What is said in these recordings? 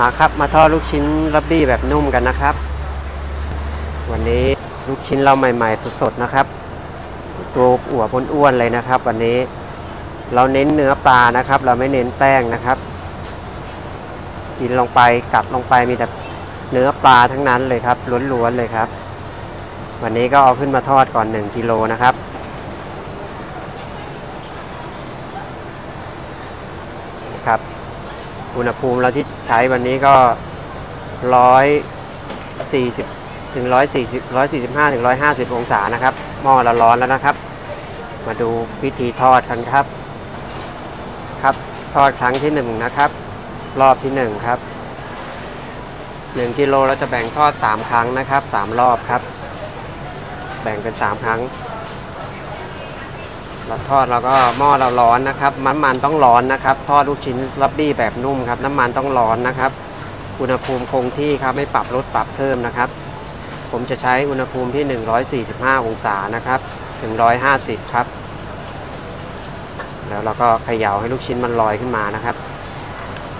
นะครับ มาทอดลูกชิ้นลับบี้แบบนุ่มกันนะครับ วันนี้ลูกชิ้นเราใหม่ ๆ สดๆนะครับ ตัวอ้วนอ้วนๆเลยนะครับ วันนี้เราเน้นเนื้อปลานะครับ เราไม่เน้นแป้งนะครับ กินลงไปกัดลงไปมีแต่เนื้อปลาทั้งนั้นเลยครับล้วนๆเลยครับ วันนี้ก็เอาขึ้นมาทอดก่อน 1กิโลนะครับ อุณหภูมิเราที่ใช้วันนี้ก็ร้อยสี่สิบถึงร้อยสี่สิบร้อยสี่สิบห้าถึงร้อยห้าสิบองศานะครับ หม้อเราร้อนแล้วนะครับ มาดูวิธีทอดกันครับ ครับ ทอดครั้งที่หนึ่งนะครับ รอบที่หนึ่งครับหนึ่งกิโลเราจะแบ่งทอดสามครั้งนะครับสามรอบครับ แบ่งเป็นสามครั้ง เราทอดเราก็หม้อเราร้อนนะครับน้ำมันต้องร้อนนะครับ ทอดลูกชิ้นลับบี้แบบนุ่มครับ น้ำมันต้องร้อนนะครับ อุณหภูมิคงที่ครับไม่ปรับลดปรับเพิ่มนะครับ ผมจะใช้อุณหภูมิที่ 145 องศานะครับ ถึง 150 ครับ แล้วเราก็เขย่าให้ลูกชิ้นมันลอยขึ้นมานะครับ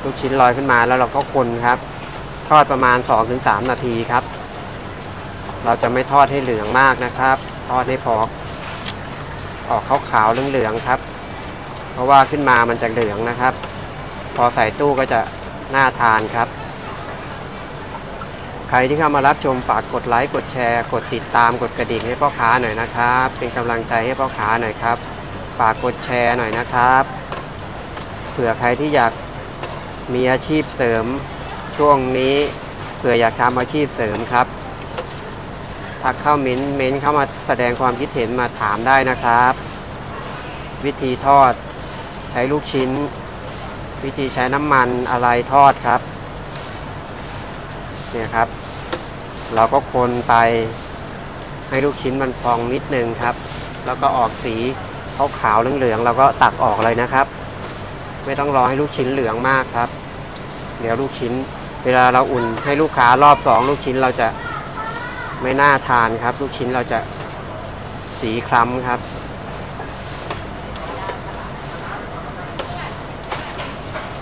ลูกชิ้นลอยขึ้นมาแล้วเราก็คนครับ ทอดประมาณ 2-3 นาทีครับ เราจะไม่ทอดให้เหลืองมากนะครับ ทอดให้พอ ออกขาวๆเหลืองๆครับ เพราะว่าขึ้นมามันจะเหลืองนะครับ พอใส่ตู้ก็จะน่าทานครับ ใครที่เข้ามารับชมฝากกดไลค์กดแชร์ กดติดตามกดกระดิ่งให้พ่อค้าหน่อยนะครับ เป็นกำลังใจให้พ่อค้าหน่อยครับ ฝากกดแชร์หน่อยนะครับเผื่อใครที่อยากมีอาชีพเสริมช่วงนี้เผื่ออยากทำอาชีพเสริมครับ ทักเข้าเม้นต์เม้นต์เข้ามาแสดงความคิดเห็นมาถามได้นะครับ วิธีทอดใช้ลูกชิ้น วิธีใช้น้ำมันอะไรทอดครับ เนี่ยครับ เราก็คนไปให้ลูกชิ้นมันพองนิดนึงครับ แล้วก็ออกสีขาวๆเหลืองๆเราก็ตักออกเลยนะครับ ไม่ต้องรอให้ลูกชิ้นเหลืองมากครับ เดี๋ยวลูกชิ้น เวลาเราอุ่นให้ลูกค้ารอบสองลูกชิ้นเราจะ ไม่น่าทานครับ ลูกชิ้นเราจะสีคล้ำครับ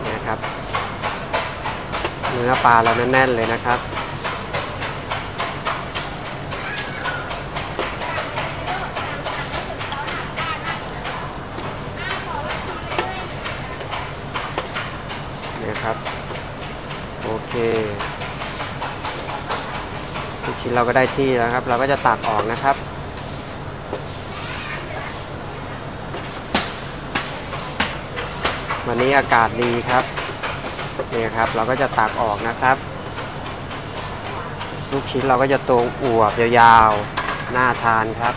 นี่ยครับ เนื้อปลาเราแน่นๆเลยนะครับเนี่ยครับ โอเค ลูกชิ้นเราก็ได้ที่แล้วครับ เราก็จะตักออกนะครับวันนี้อากาศดีครับนี่ครับ เราก็จะตักออกนะครับ ลูกชิ้นเราก็จะโตวอวบยาวๆ น่าทานครับ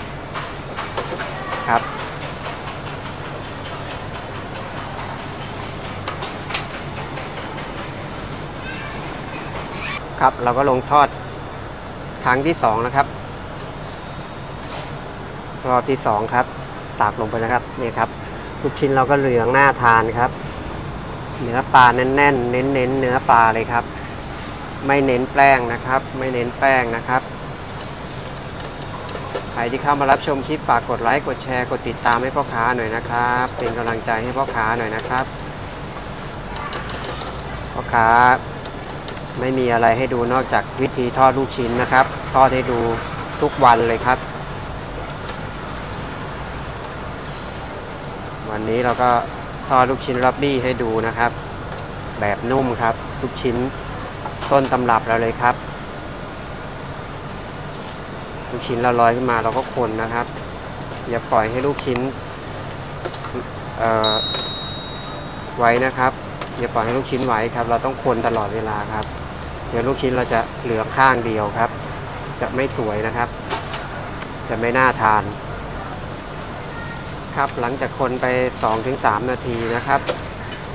ครับ ครับเราก็ลงทอด ครั้งที่สองนะครับ รอบที่สองครับ ตากลงไปนะครับนี่ครับลูกชิ้นเราก็เหลืองหน่าทานครับ เนื้อปลาแน่นๆ เน้นๆเนื้อปลาเลยครับ ไม่เน้นแป้งนะครับ ไม่เน้นแป้งนะครับใครที่เข้ามารับชมคลิปฝากกดไลค์กดแชร์กดติดตามให้พ่อค้าหน่อยนะครับ เป็นกำลังใจให้พ่อค้าหน่อยนะครับพ่อค้า ไม่มีอะไรให้ดูนอกจากวิธีทอดลูกชิ้นนะครับ ทอดให้ดูทุกวันเลยครับ วันนี้เราก็ทอดลูกชิ้นรับบี้ให้ดูนะครับ แบบนุ่มครับลูกชิ้นต้นตำรับเราเลยครับลูกชิ้นเราลอยขึ้นมาเราก็คนนะครับ อย่าปล่อยให้ลูกชิ้นเอ่อไว้นะครับอย่าปล่อยให้ลูกชิ้นไว้ครับ เราต้องคนตลอดเวลาครับ เดี๋ยวลูกชิ้นเราจะเหลืองข้างเดียวครับ จะไม่สวยนะครับ จะไม่น่าทาน ครับหลังจากคนไป 2-3 นาทีนะครับ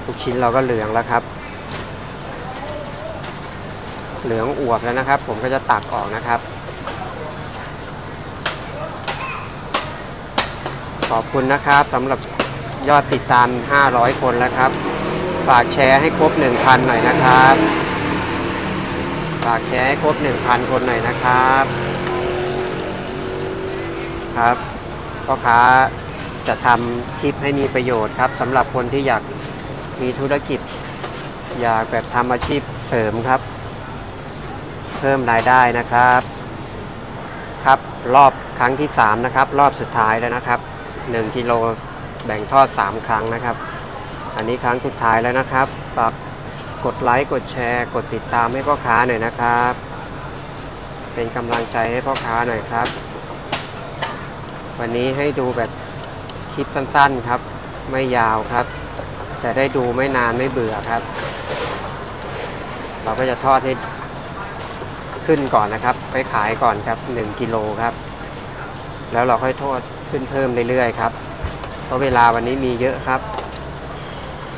ลูกชิ้นเราก็เหลืองแล้วครับ เหลืองอวบแล้วนะครับ ผมก็จะตักออกนะครับ ขอบคุณนะครับสำหรับยอดติดตาม 500 คนแล้วครับ ฝากแชร์ให้ครบ 1,000 หน่อยนะครับ ฝากแชร์ให้ครบ 1,000 คนหน่อยนะครับ ครับพ่อค้าจะทำคลิปให้มีประโยชน์ครับสำหรับคนที่อยากมีธุรกิจ อยากแบบทำอาชีพเสริมครับ เพิ่มรายได้นะครับ ครับรอบครั้งที่ 3 นะครับ รอบสุดท้ายแล้วนะครับ 1กิโลแบ่งทอด 3 ครั้งนะครับ อันนี้ครั้งสุดท้ายแล้วนะครับฝาก กดไลค์กดแชร์ กดติดตามให้พ่อค้าหน่อยนะครับ เป็นกำลังใจให้พ่อค้าหน่อยครับ วันนี้ให้ดูแบบคลิปสั้นๆครับ ไม่ยาวครับ จะได้ดูไม่นานไม่เบื่อครับ เราก็จะทอดให้ขึ้นก่อนนะครับ ไปขายก่อนครับ1กิโลครับ แล้วเราค่อยทอดขึ้นเพิ่มเรื่อยๆครับ เพราะเวลาวันนี้มีเยอะครับ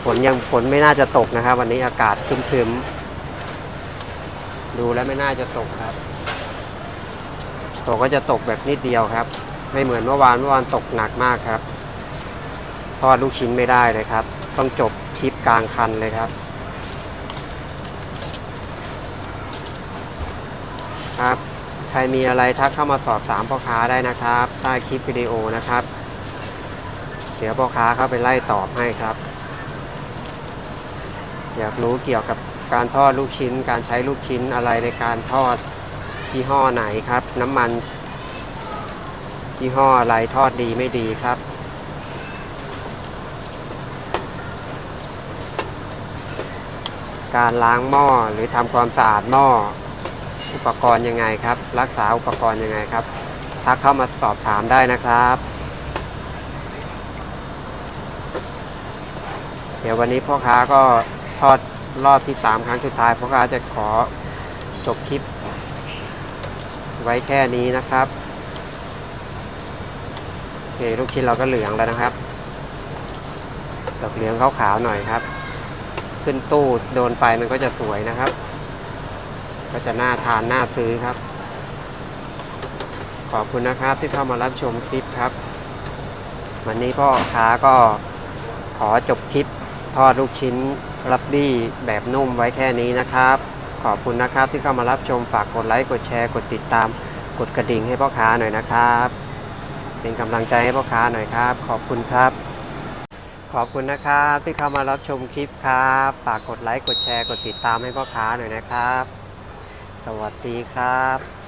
ฝนยังฝนไม่น่าจะตกนะครับ วันนี้อากาศคึมๆ ดูแล้วไม่น่าจะตกครับ ตกก็จะตกแบบนิดเดียวครับ ไม่เหมือนเมื่อวานเมื่อวานตกหนักมากครับทอดลูกชิ้นไม่ได้เลยครับ ต้องจบคลิปกลางคันเลยครับครับใครมีอะไรทักเข้ามาสอบถามพ่อค้าได้นะครับใต้คลิปวิดีโอนะครับเดี๋ยพ่อค้าเข้าไปไล่ตอบให้ครับ อยากรู้เกี่ยวกับการทอดลูกชิ้น การใช้ลูกชิ้นอะไรในการทอดยี่ห้อไหนครับ น้ำมันยี่ห้ออะไรทอดดีไม่ดีครับ การล้างหม้อหรือทำความสะอาดหม้ออุปกรณ์ยังไงครับ รักษาอุปกรณ์ยังไงครับทักเข้ามาสอบถามได้นะครับ เดี๋ยววันนี้พ่อค้าก็ อดรอบที่สามครั้งสุดท้ายพ่อค้าจะขอจบคลิป ไว้แค่นี้นะครับโอเคลูกชิ้นเราก็เหลืองแล้วนะครับดอกเหลืองขาวๆหน่อยครับ ขึ้นตู้โดนไฟมันก็จะสวยนะครับ ก็จะน่าทานน่าซื้อครับ ขอบคุณนะครับที่เข้ามารับชมคลิปครับ วันนี้พ่อค้าก็ขอจบคลิปทอดลูกชิ้น รับบี้แบบนุ่มไว้แค่นี้นะครับ ขอบคุณนะครับที่เข้ามารับชมฝากกดไลค์กดแชร์กดติดตาม กดกระดิ่งให้พ่อค้าหน่อยนะครับ เป็นกำลังใจให้พ่อค้าหน่อยครับ ขอบคุณครับ ขอบคุณนะครับที่เข้ามารับชมคลิปครับฝากกดไลค์กดแชร์กดติดตามให้พ่อค้าหน่อยนะครับ สวัสดีครับ